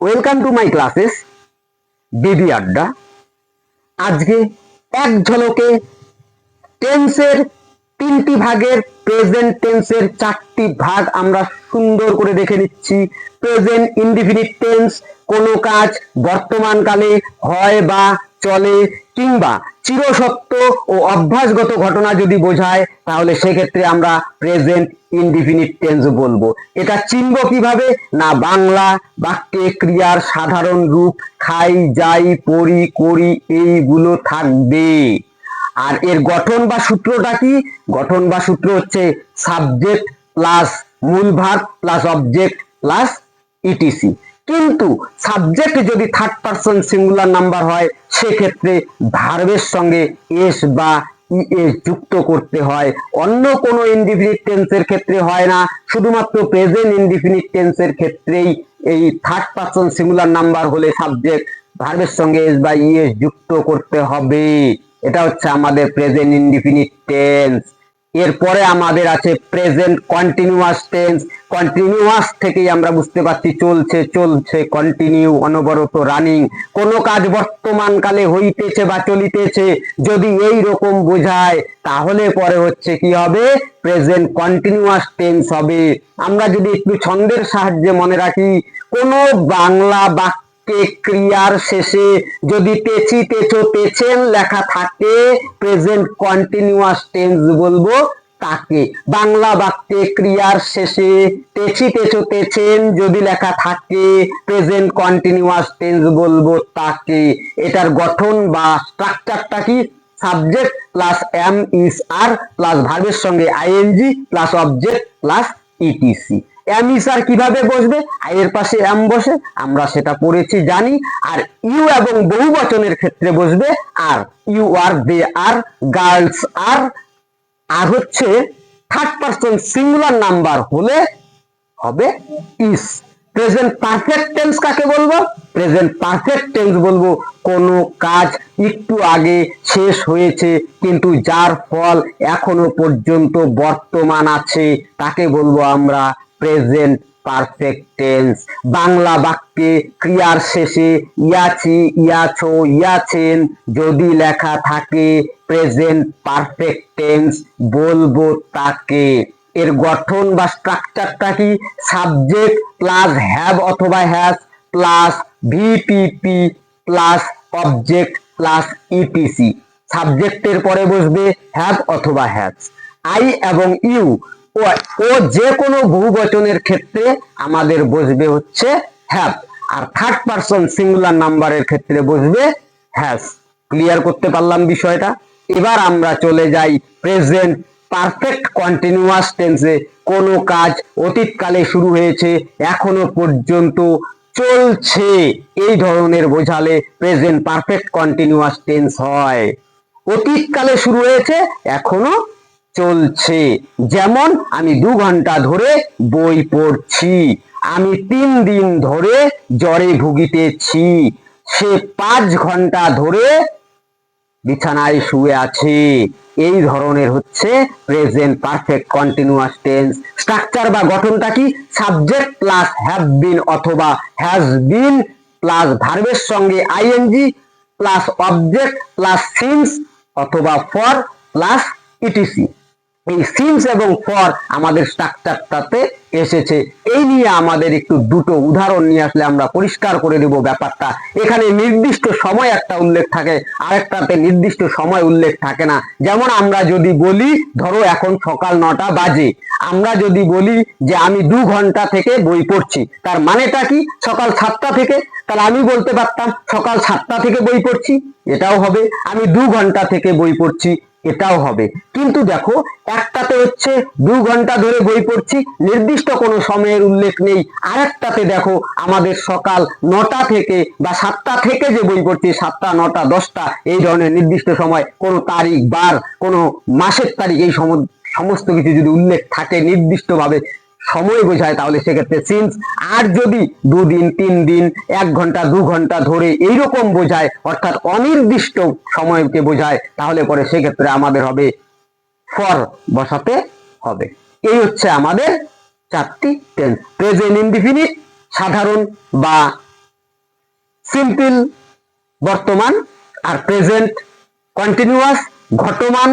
Welcome to my classes বিবি আড্ডা আজকে এক ঝলকে টেন্সের তিনটি ভাগের প্রেজেন্ট টেন্সের চারটি ভাগ আমরা সুন্দর করে দেখে নিচ্ছি। প্রেজেন্ট ইনডিফিনিট টেন্স কোনো কাজ বর্তমানকালে হয় বা চলে কিংবা চিরসত্য ও অভ্যাসগত ঘটনা যদি বোঝায়, তাহলে সেক্ষেত্রে আমরা প্রেজেন্ট ইনডিফিনিট টেন্স বলব। এটা চিনব কীভাবে? না বাংলা বাক্যে ক্রিয়ার সাধারণ রূপ খাই, যাই, পড়ি, করি, এইগুলো থাকবে। আর এর গঠন বা সূত্রটা কি? গঠন বা সূত্র হচ্ছে সাবজেক্ট প্লাস মূল ভাগ প্লাস অবজেক্ট প্লাস ইটিসি কিন্তু সাবজেক্ট যদি থার্ড পারসন সিঙ্গুলার নাম্বার হয়, সেক্ষেত্রে ভার্বের সঙ্গে এস বা ইএস যুক্ত করতে হয়। অন্য কোনো ইনডিফিনিট টেন্সের ক্ষেত্রে হয় না। শুধুমাত্র প্রেজেন্ট ইনডিফিনিট টেন্সের ক্ষেত্রেই এই থার্ড পারসন সিঙ্গুলার নাম্বার হলে সাবজেক্ট ভার্বের সঙ্গে এস বা ইএস যুক্ত করতে হবে। এটা হচ্ছে আমাদের প্রেজেন্ট ইনডিফিনিট টেন্স এরপরে আমাদের আছে প্রেজেন্ট কন্টিনিউয়াস টেন্স কন্টিনিউয়াস থেকেই আমরা বুঝতে পারছি চলছে চলছে কন্টিনিউ অনবরত রানিং কোনো কাজ বর্তমান কালে হইতেছে বা চলিতেছে, যদি এই রকম বোঝায়, তাহলে পরে হচ্ছে কি হবে? প্রেজেন্ট কন্টিনিউয়াস টেন্স হবে। আমরা যদি একটু ছন্দের সাহায্যে মনে রাখি, কোনো বাংলা বাক্যে ক্রিয়ার শেষে যদি তেছি তেছো তেছেন লেখা থাকে প্রেজেন্ট কন্টিনিউয়াস টেন্স বলব তাকে। বাংলা বাক্যে ক্রিয়ার শেষে তেছি তেছো তেছেন যদি লেখা থাকে প্রেজেন্ট কন্টিনিউয়াস টেন্স বলব তাকে। এটার গঠন বা স্ট্রাকচারটা কি? Subject plus am is are plus ভার্বের সঙ্গে ING plus object plus ETC আর কীভাবে বসবে? এর পাশে এম বসে, আমরা সেটা পড়েছি, জানি। আর ইউ এবং বহু বচনের ক্ষেত্রে বসবে, are you R they R girls আর আর হচ্ছে থার্ড পারসন সিঙ্গুলার নাম্বার হলে হবে ইস প্রেজেন্ট পারফেক্ট টেন্স কাকে বলব? প্রেজেন্ট পারফেক্ট টেন্স বলব, কোনো কাজ একটু আগে শেষ হয়েছে, কিন্তু যার ফল এখনও পর্যন্ত বর্তমান আছে, তাকে বলব আমরা প্রেজেন্ট পারফেক্ট টেন্স বাংলা বাক্যে ক্রিয়ার শেষে ইয়াছি ইয়াছো ইয়াছেন যদি লেখা থাকে প্রেজেন্ট পারফেক্ট টেন্স বলব তাকে। এর গঠন বা স্ট্রাকচারটা কি? সাবজেক্ট প্লাস হ্যাভ অথবা has plus VPP plus object plus ETC সাবজেক্টের পরে বসবে হ্যাভ অথবা হ্যাজ আই এবং ইউ ও যে কোনো বহুবচনের ক্ষেত্রে আমাদের বসবে হচ্ছে হ্যাভ। আর থার্ড পারসন সিঙ্গুলার নাম্বারের ক্ষেত্রে বসবে হ্যাজ ক্লিয়ার করতে পারলাম বিষয়টা? এবার আমরা চলে যাই প্রেজেন্ট পারফেক্ট কন্টিনিউয়াস টেন্সে কোনো কাজ অতীতকালে শুরু হয়েছে, এখনও পর্যন্ত চলছে। এই ধরনের বোঝালে প্রেজেন্ট পারফেক্ট কন্টিনিউয়াস টেন্স হয়। অতীতকালে শুরু হয়েছে, এখনও চলছে। যেমন আমি দু ঘণ্টা ধরে বই পড়ছি, আমি তিন দিন ধরে জ্বরে ভুগিতেছি। সে পাঁচ ঘণ্টা ধরে বিছানায় শুয়ে আছে। এই ধরনের হচ্ছে present perfect continuous tense structure বা গঠনটা কি? সাবজেক্ট প্লাস হ্যাভ বিন অথবা হ্যাজ বিন প্লাস ভার্বের সঙ্গে ING plus object plus since অথবা ফর প্লাস ইটিসি এই সিন্স এবং ফর আমাদের স্ট্রাকচারটাতে এসেছে। এই নিয়ে আমাদের একটু দুটো উদাহরণ নিয়ে আসলে আমরা পরিষ্কার করে দেব ব্যাপারটা। এখানে নির্দিষ্ট সময় একটা উল্লেখ থাকে, আরেকটাতে নির্দিষ্ট সময় উল্লেখ থাকে না। যেমন আমরা যদি বলি, ধরো এখন সকাল নটা বাজে। আমরা যদি বলি যে আমি দু ঘণ্টা থেকে বই পড়ছি, তার মানেটা কি? সকাল সাতটা থেকে? তাহলে আমি বলতে পারতাম, সকাল সাতটা থেকে বই পড়ছি, এটাও হবে। আমি দু ঘণ্টা থেকে বই পড়ছি, এটাও হবে। কিন্তু দেখো একটাতে হচ্ছে দু ঘণ্টা ধরে বই পড়ছি। নির্দিষ্ট কোনো সময়ের উল্লেখ নেই। আরেকটাতে দেখো, আমাদের সকাল নটা থেকে বা সাতটা থেকে যে বই পড়ছি, সাতটা, নটা, দশটা, এই ধরনের নির্দিষ্ট সময়, কোনো তারিখ, বার, কোনো মাসের তারিখ, এই সমস্ত কিছু যদি উল্লেখ থাকে, নির্দিষ্টভাবে সময় বোঝায়, তাহলে সেক্ষেত্রে সিন্স আর যদি দুদিন তিন দিন এক ঘণ্টা, দু ঘণ্টা ধরে এইরকম বোঝায়, অর্থাৎ অনির্দিষ্ট সময়কে বোঝায়, তাহলে পরে সেক্ষেত্রে আমাদের হবে ফর বসাতে হবে। এই হচ্ছে আমাদের চারটি টেন্স প্রেজেন্ট ইনডিফিনিট সাধারণ বা সিম্পল বর্তমান আর প্রেজেন্ট কন্টিনিউয়াস ঘটমান,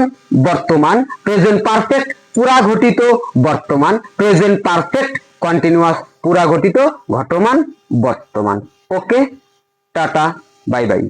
বর্তমান। প্রেজেন্ট পারফেক্ট পুরা ঘটিত বর্তমান। প্রেজেন্ট পারফেক্ট কন্টিনিউয়াস পুরা ঘটিত ঘটমান, বর্তমান। ওকে টাটা বাই বাই